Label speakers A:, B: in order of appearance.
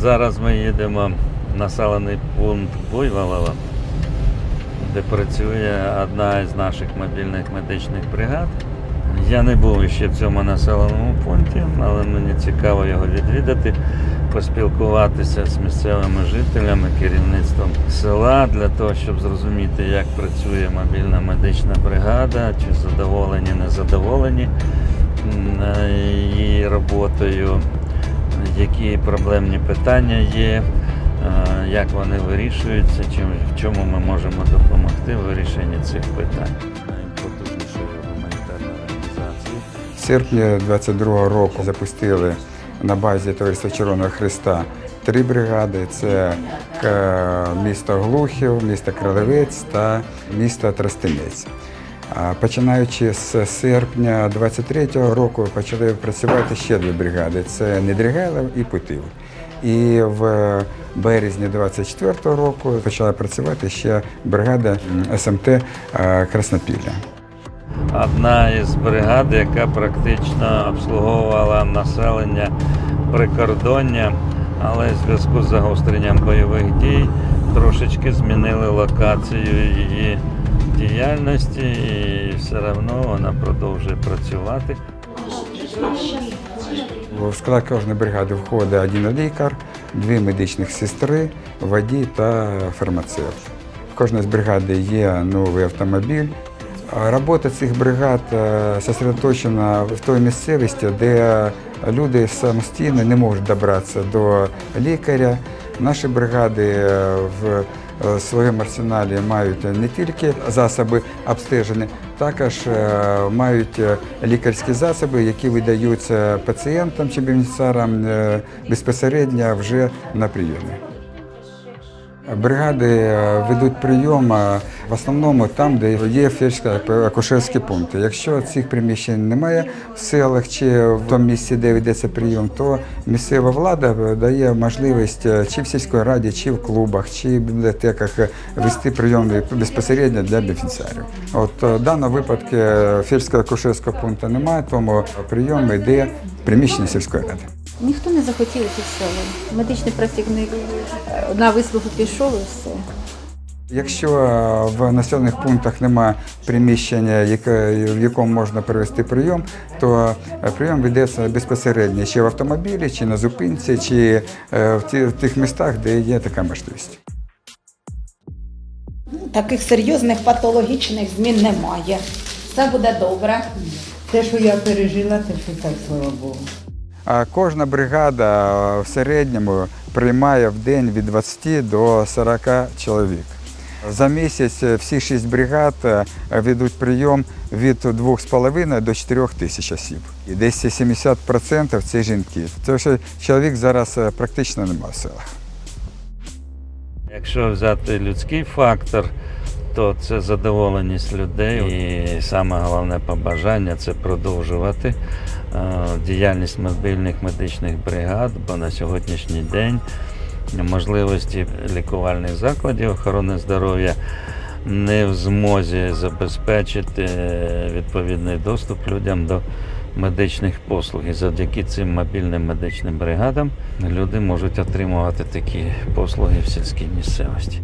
A: Зараз ми їдемо в населений пункт Буйволово, де працює одна із наших мобільних медичних бригад. Я не був ще в цьому населеному пункті, але мені цікаво його відвідати, поспілкуватися з місцевими жителями, керівництвом села для того, щоб зрозуміти, як працює мобільна медична бригада, чи задоволені, не задоволені е, її роботою, які проблемні питання є, е, як вони вирішуються, чим, в чому ми можемо допомогти в вирішенні цих питань. Найпотужнішої гуманітарної організації.
B: Серпні 22-го року запустили на базі Товариства Червоного Христа три бригади: це е, місто Глухів, місто Кролевець та місто Тростенець. Починаючи з серпня 23-го року почали працювати ще дві бригади: це Недрігайлов і Путив. І в березні 24-го року почала працювати ще бригада СМТ е, Краснопілля.
A: Одна із бригад, яка практично обслуговувала населення прикордоння, але в зв'язку з загостренням бойових дій трошечки змінили локацію її діяльності і все одно вона продовжує працювати.
B: В склад кожної бригади входить один лікар, дві медичних сестри, водій та фармацевт. В кожної з бригади є новий автомобіль. Робота цих бригад е, зосередоточена в той місцевості, де люди самостійно не можуть добратися до лікаря. Наші бригади е, в е, своєму арсеналі мають не тільки засоби обстеження, також е, мають лікарські засоби, які видаються пацієнтам чи бенефіціарам безпосередньо вже на прийомі. Бригади е, ведуть прийом е, в основному там, де є фельдшерсько-акушерські пункти. Якщо цих приміщень немає в селах чи в тому місці, де ведеться прийом, то місцева влада дає можливість е, чи в сільській раді, чи в клубах, чи в бібліотеках е, вести прийом безпосередньо для бенефіціарів. От е, в даному випадку фельдшерсько-акушерського пункту немає, тому прийом йде в приміщенні сільської ради.
C: Ніхто не захотів ці села. Медичний працівник е, на вислугу пішов і все.
B: Якщо е, в населених пунктах немає приміщення, яке, в якому можна провести прийом, то е, прийом ведеться безпосередньо чи в автомобілі, чи на зупинці, чи в, в тих містах, де є така можливість.
D: Таких серйозних патологічних змін немає. Все буде добре.
E: Те, що я пережила, те, що так, слава Богу.
B: А кожна бригада в середньому приймає в день від 20 до 40 чоловік. За місяць всі шість бригад е, ведуть прийом від 2,5 до 4 тисяч осіб. І десь 70% це жінки. Тому що чоловік зараз е, практично немає в селах.
A: Якщо взяти людський фактор, то це задоволеність людей і саме головне побажання це продовжувати е, діяльність мобільних медичних бригад, бо на сьогоднішній день можливості лікувальних закладів охорони здоров'я не в змозі забезпечити відповідний доступ людям до медичних послуг. І завдяки цим мобільним медичним бригадам люди можуть отримувати такі послуги в сільській місцевості.